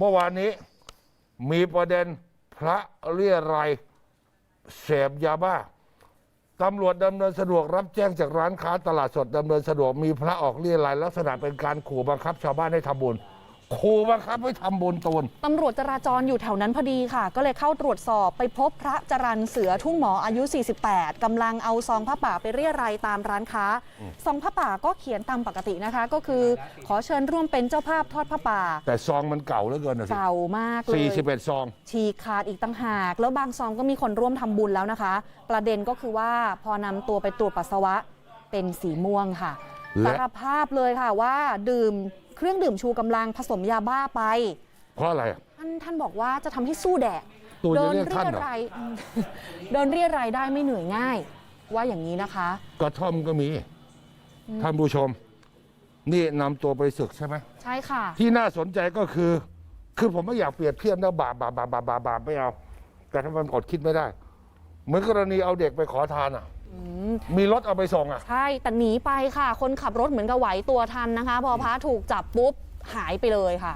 เมื่อวานนี้มีประเด็นพระเรียรายเสพยาบ้าตำรวจดำเนินสะดวกรับแจ้งจากร้านค้าตลาดสดดำเนินสะดวกมีพระออกเรียรายลักษณะเป็นการขู่บังคับชาวบ้านให้ทำบุญ ขู่บังคับให้ทำบุญตูนตำรวจจราจรอยู่แถวนั้นพอดีค่ะ ก็เลยเข้าตรวจสอบไปพบพระจรันเสือทุ่งหมออายุ 48กำลังเอาซองผ้าป่าไปเรียรายตามร้านค้า ซองผ้าป่าก็เขียนตามปกตินะคะ ก็คือขอเชิญร่วมเป็นเจ้าภาพทอดผ้าป่า แต่ซองมันเก่าเหลือเกินนะสิเก่ามากเลยสี่สิบเอ็ดซอง ฉีกขาดอีกต่างหาก แล้วบางซองก็มีคนร่วมทำบุญแล้วนะคะ ประเด็นก็คือว่าพอนำตัวไปตรวจปัสสาวะเป็นสีม่วงค่ะและสารภาพเลยค่ะว่าดื่ม เครื่องดื่มชูกำลังผสมยาบ้าไป เพราะอะไรอะท่านท่านบอกว่าจะทำให้สู้แดดตัวจะเดินเรียกเรีท่านยเหรอ รายเดินเรียรายได้ไม่เหนื่อยง่าย ว่าอย่างนี้นะคะ กระท่อมก็มี ท่านผู้ชม นี่นำตัวไปศึกใช่ไหม ใช่ค่ะ ที่น่าสนใจก็คือ คือผมไม่อยากเปรียบเทียบนะบาปบาปบาปบาปบาปบาปไม่เอา แต่ถ้ามันอดคิดไม่ได้ เหมือนกรณีเอาเด็กไปขอทานอะ มีรถเอาไปส่งอะ ใช่ แต่หนีไปค่ะ คนขับรถเหมือนกับไหวตัวทันนะคะ พอพระถูกจับปุ๊บหายไปเลยค่ะ